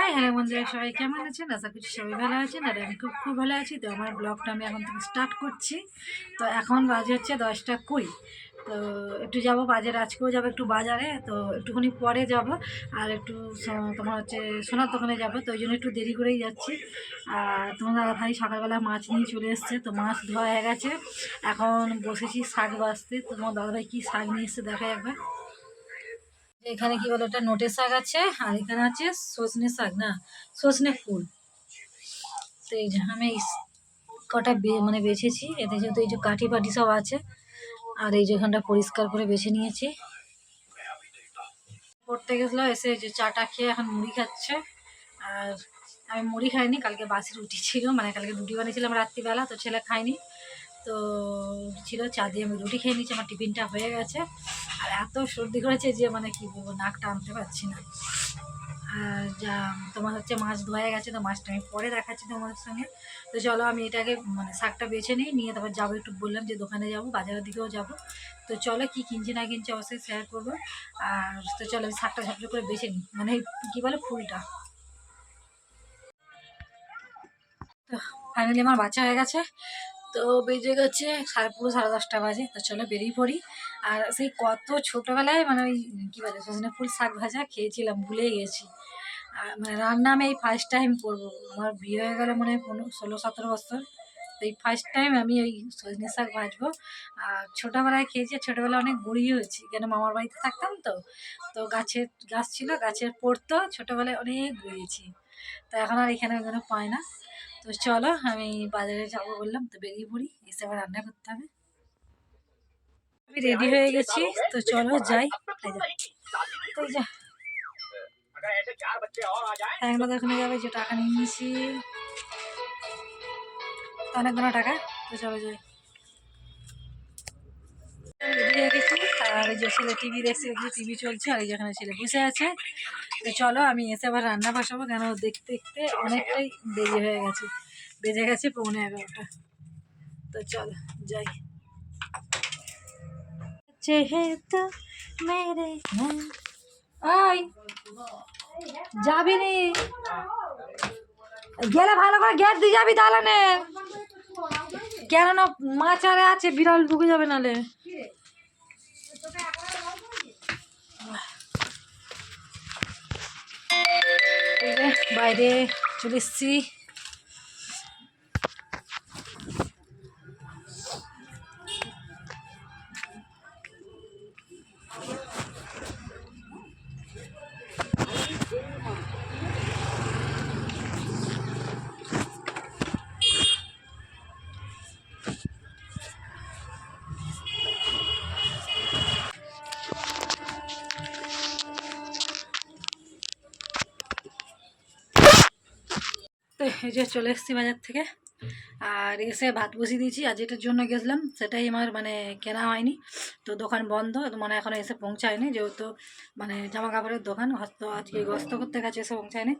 Hi hello বন্ধুরা, সবাই কেমন আছেন? আশা করছি সবাই ভালো আছেন আর আমি খুব খুব ভালো আছি। তো আমার ব্লগটা আমি এখন থেকে স্টার্ট করছি। তো এখন বাজে হচ্ছে দশটা কুড়ি। তো একটু যাব বাজারে, আজকেও যাব একটু বাজারে। তো একটুখানি পরে যাব আর একটু তোমার হচ্ছে সোনার দোকানে যাব। তো ওই জন্য একটু দেরি করেই যাচ্ছি। আর তোমার দাদা ভাই সকালবেলা মাছ নিয়ে চলে এসছে। তো মাছ ধোয়া হয়ে গেছে। এখন বসেছি শাক বাঁচতে। তোমার দাদা ভাই কী শাক নিয়ে এসছে দেখা একবার এখানে কি বলো এটা নোটে শাক আছে, আর এখানে আছে সজনে শাক না, সজনে ফুল। তো এই যে আমি কটা মানে বেছেছি, এতে যেহেতু এই যে কাঠি পাটি সব আছে, আর এই যে এখানটা পরিষ্কার করে বেছে নিয়েছি। পড়তে গেছিল এসে যে চাটা খেয়ে এখন মুড়ি খাচ্ছে, আর আমি মুড়ি খাইনি, কালকে বাসি রুটি ছিল মানে কালকে রুটি বানিয়েছিলাম রাত্রিবেলা, তো ছেলে খায়নি। তো ছিল চা দিয়ে আমি রুটি খেয়ে নিয়েছি, আমার টিফিনটা হয়ে গেছে। আর এত সর্দি করেছে যে মানে কি বলব নাক টানতে পারছি না। আর যা, তোমার হচ্ছে মাছ ধোয়া গেছে, তো মাছটা আমি পরে দেখাচ্ছি তোমাদের সঙ্গে। তো চলো আমি এটাকে মানে শাকটা বেছে নিই, নিয়ে তারপর যাব, একটু বললাম যে দোকানে যাব, বাজারের দিকেও যাব। তো চলো কি কিনছি না কিনছি অবশ্যই শেয়ার করব। আর তো চলো আমি শাকটা ঝাপঝাপ করে বেছে নিই মানে কী বলে, ফুলটা। তো ফাইনালি আমার বাচ্চা হয়ে গেছে। তো বেজে গেছে সাড়ে পুরো সাড়ে দশটা বাজে, তো চলো বেরিয়ে পড়ি। আর সেই কত ছোটোবেলায় মানে ওই কী বলে সজনে ফুল শাক ভাজা খেয়েছিলাম ভুলে গেছি। আর মানে রান্না আমি এই ফার্স্ট টাইম করব। আমার বিয়ে হয়ে গেলো মানে পনেরো, ষোলো, সতেরো বছর। তো এই ফার্স্ট টাইম আমি ওই সজনে শাক ভাজবো। আর ছোটোবেলায় খেয়েছি ছোটোবেলায় অনেক বুড়ি হয়েছি। কেন মামার বাড়িতে থাকতাম তো? তো গাছের গাছ ছিল, গাছের পড়তো ছোটোবেলায় অনেক বুড়িয়েছি তো এখন আর এখানে ওখানে পায় না। তো চলো আমি বাজারে যাব বললাম, তো বেরিয়ে পড়ি, এসে আবার রান্না করতে হবে। আমি রেডি হয়ে গেছি, তো চলো যাই। তো ওখানে যাবে যে টাকা নিয়ে নিয়েছি। অনেক টাকা, তো চলো যাই। আর যে ছেলে টিভি দেখছে টিভি চলছে, আর এই যেখানে ছেলে বসে আছে। তো চলো, আমি এসে আবার রান্না বসাবো, কেন দেখতে দেখতে অনেকটাই দেরি হয়ে গেছে। বেজে গেছে পৌনে এগারোটা। তো চলো, যাই। চেহেতা মেরে ওই যাবি নি? গেলে ভালো করে গেট দিয়ে যাবি তাহলে কেননা মাছ আরে আছে, বিড়াল ঢুকে যাবে নালে। বাইরে চলে এসছি। তো এই যে চলে এসেছি বাজার থেকে। আর এসে ভাত বসিয়ে দিয়েছি, আর যেটার জন্য গেছিলাম সেটাই আমার মানে কেনা হয়নি। তো দোকান বন্ধ মানে এখনও এসে পৌঁছায়নি, যেহেতু মানে জামা কাপড়ের দোকান হয়তো আজকে গস্ত করতে গেছে, এসে পৌঁছায়নি।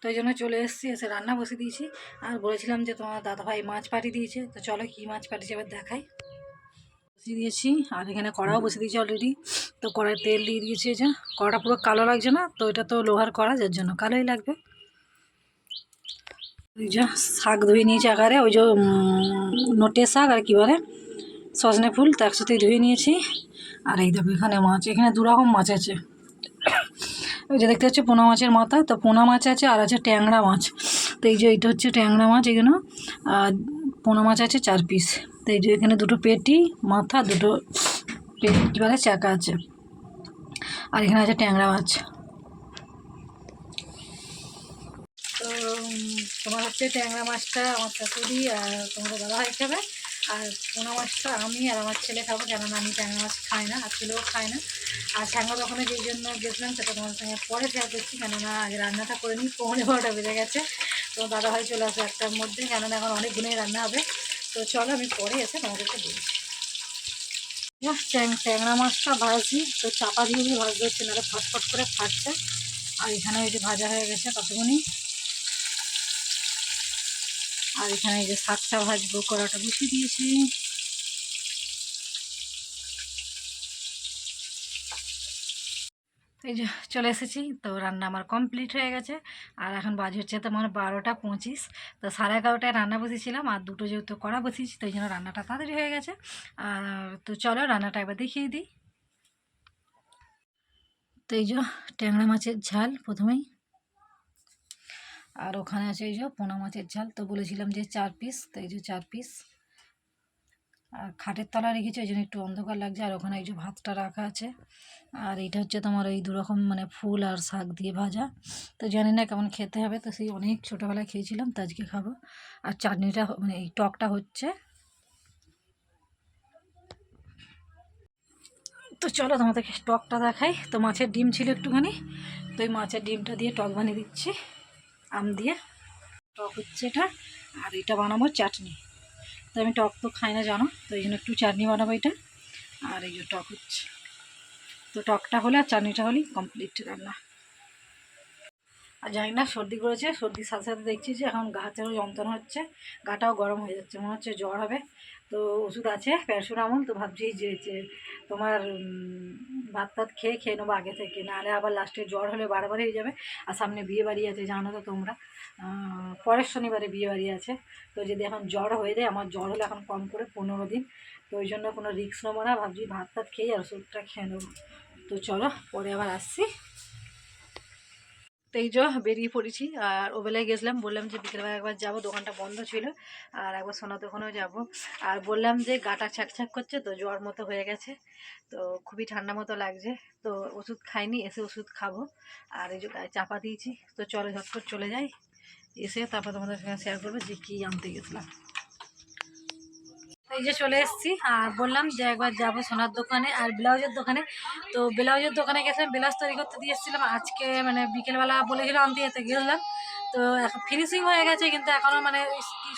তো এই জন্য চলে এসেছি, এসে রান্না বসিয়ে দিয়েছি। আর বলেছিলাম যে তোমার দাদাভাই মাছ পাঠিয়ে দিয়েছে, তো চলো কী মাছ পাঠিয়েছে এবার দেখাই। দিয়েছি, আর এখানে কড়াও বসিয়ে দিয়েছি অলরেডি তো কড়াই তেল দিয়ে দিয়েছি যে কড়াটা পুরো কালো লাগছে না, তো এটা তো লোহার কড়া, যার জন্য কালোই লাগবে। ওই যে শাক ধুয়ে নিয়েছি আকারে, ওই যে নোটে শাক আর কি বলে, সজনে ফুল, তো একসাথেই ধুয়ে নিয়েছি। আর এই দেখো এখানে মাছ, এখানে দু রকম মাছ আছে। ওই যে দেখতে হচ্ছে পোনা মাছের মাথা, তো পোনা মাছ আছে আর আছে ট্যাংরা মাছ। তো এই যে এইটা হচ্ছে ট্যাংরা মাছ এখানে, আর পোনা মাছ আছে চার পিস। তো এই যে এখানে দুটো পেটি, মাথা, দুটো পেটি, কী বলে, চাকা আছে। আর এখানে আছে ট্যাংরা মাছ তো উম, তোমার হচ্ছে ট্যাংরা মাছটা আমার শাশুড়ি আর তোমাদের দাদা ভাই খাবে। আর পোনা মাছটা আমি আর আমার ছেলে খাব কেননা আমি ট্যাংরা মাছ খাই না আর ছেলেও খায় না। আর স্যাংরা দোকানে যেই জন্য গেছিলাম সেটা তোমাদের সঙ্গে পরে শেয়ার করছি কেননা আগে রান্নাটা করে নিই পৌনে বারোটা বেজে গেছে। তো দাদা ভাই চলে আসবে একটার মধ্যে কেননা এখন অনেক গুণেই রান্না হবে। তো চলো আমি পরে এসে তোমাদেরকে বলছি না, ট্যাং- ট্যাংরা মাছটা ভাজি তো চাপা দিয়ে ভাজতে হচ্ছে নাহলে ফটফট করে ফাটছে। আর এখানে ওই যে ভাজা হয়ে গেছে ততক্ষণই আর এখানে যে শাকটা ভাজবো, কড়াটা বসিয়ে দিয়েছি। এই যে চলে এসেছি, তো রান্না আমার কমপ্লিট হয়ে গেছে। আর এখন বাজে হচ্ছে তোমার বারোটা পঁচিশ। তো সাড়ে এগারোটায় রান্না বসেছিলাম, আর দুটো যেহেতু কড়া বসিয়েছি তো এই জন্য রান্নাটা তাড়াতাড়ি হয়ে গেছে। আর তো চলো রান্নাটা একবার দেখিয়ে দিই। তো এই যে ট্যাংরা মাছের ঝাল প্রথমেই। আর ওখানে আছে এই যে পোনা মাছের ঝাল। তো বলেছিলাম যে চার পিস তো এই যে চার পিস আর খাটের তলা রেখেছি, ওই জন্য একটু অন্ধকার লাগছে। আর ওখানে এই যে ভাতটা রাখা আছে। আর এইটা হচ্ছে তোমার ওই দুরকম মানে ফুল আর শাক দিয়ে ভাজা। তো জানি না কেমন খেতে হবে, তো সেই অনেক ছোটোবেলায় খেয়েছিলাম, তো আজকে খাব। আর চাটনিটা মানে এই টকটা হচ্ছে। তো চলো তোমাদেরকে টকটা দেখাই। তো মাছের ডিম ছিল একটুখানি, তো এই মাছের ডিমটা দিয়ে টক বানিয়ে দিচ্ছি। আম দিয়ে টক হচ্ছে এটা, আর এটা বানাবো চাটনি। তো আমি টক তো খাই না, জানো? তো এই জন্য একটু চাটনি বানাবো এটা, আর এই যে টক হচ্ছে। তো টকটা হলে আর চাটনিটা হলেই কমপ্লিট রান্না। আর জানি না, সর্দি করেছে, সর্দির সাথে সাথে দেখছি যে এখন গাতেও যন্ত্রণা হচ্ছে, গাটাও গরম হয়ে যাচ্ছে, মনে হচ্ছে জ্বর হবে। তো ওষুধ আছে প্যারাসুরামল তো ভাবছি যে যে তোমার ভাত টাত খেয়ে খেয়ে নেব আগে থেকে, নাহলে আবার লাস্টে জ্বর হলে বারবার হয়ে যাবে। আর সামনে বিয়ে বাড়ি আছে, জানো তো তোমরা। পরের শনিবারে বিয়ে বাড়ি আছে, তো যদি এখন জ্বর হয়ে যায়, আমার জ্বর হলে এখন কম করে পনেরো দিন। তো ওই জন্য কোনো রিস্ক নেব না, ভাবছি ভাত টাত খেয়ে আর ওষুধটা খেয়ে নেব। তো চলো, পরে আবার আসছি। তো এই বেরিয়ে পড়েছি। আর ওবেলায় গেছিলাম, বললাম যে বিকেলবেলা একবার যাব, দোকানটা বন্ধ ছিল। আর একবার সোনা দোকানেও যাব। আর বললাম যে গাটা ছ্যাকছ্যাক করছে, তো জ্বর মতো হয়ে গেছে। তো খুবই ঠান্ডা মতো লাগছে। তো ওষুধ খাইনি, এসে ওষুধ খাব। আর এই যে চাপা দিয়েছি, তো চলো ঝটপট চলে যাই। এসে তারপর তোমাদের সঙ্গে শেয়ার করব যে কী আনতে গেছিলাম। এই যে চলে এসেছি, আর বললাম যে একবার যাব সোনার দোকানে আর ব্লাউজের দোকানে। তো ব্লাউজের দোকানে গেছিলাম, ব্লাউজ তৈরি করতে দিয়ে এসেছিলাম আজকে মানে বিকেলবেলা বলেছিল আনতে যেতে গেলাম। তো এখন ফিনিশিং হয়ে গেছে, কিন্তু এখনও মানে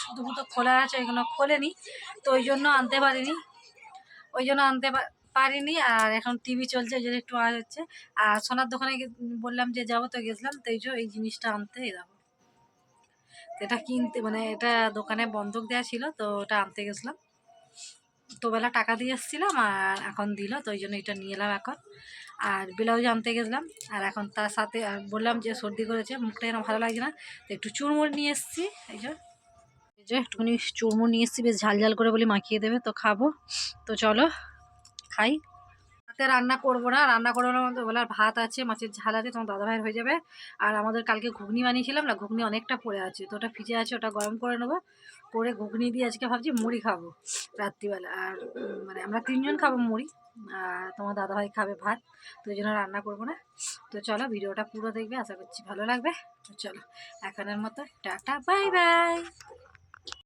শুধু শুধু খোলা আছে এগুলো খোলেনি। তো ওই জন্য আনতে পারিনি। ওই জন্য আনতে পারিনি, আর এখন টিভি চলছে, ওই জন্য একটু আওয়াজ হচ্ছে। আর সোনার দোকানে বললাম যে যাব, তো গেছিলাম। তো এই এই জিনিসটা আনতে যাব এটা কিনতে মানে এটা দোকানে বন্ধক দেওয়া ছিল, তো ওটা আনতে গেছিলাম। তো বেলা টাকা দিয়ে এসেছিলাম আর এখন দিল, তো ওই জন্য এটা নিয়ে এলাম এখন। আর ব্লাউজ আনতে গেছিলাম, আর এখন তার সাথে বললাম যে সর্দি করেছে, মুখটা যেন ভালো লাগছে না, তো একটু চুরমুর নিয়ে এসেছি, এই যে। এই যে একটুখানি চুরমুর নিয়ে এসেছি, বেশ ঝাল ঝাল করে বলি মাখিয়ে দেবে, তো খাব। তো চলো, খাই। রাতে রান্না করব না। রান্না করব না বেলার ভাত আছে, মাছের ঝাল আছে, তোমার দাদাভাইয়ের হয়ে যাবে। আর আমাদের কালকে ঘুগনি বানিয়েছিলাম না, ঘুগনি অনেকটা পড়ে আছে। তো ওটা ফ্রিজে আছে, ওটা গরম করে নেব। করে ঘুগনি দিয়ে আজকে ভাবছি মুড়ি খাব রাত্রিবেলা। আর মানে আমরা তিনজন খাব মুড়ি, আর তোমার দাদাভাই খাবে ভাত, তো জন্য রান্না করব না। তো চলো ভিডিওটা পুরো দেখবে, আশা করছি ভালো লাগবে। তো চলো, এখনের মতো টাটা, বাই বাই।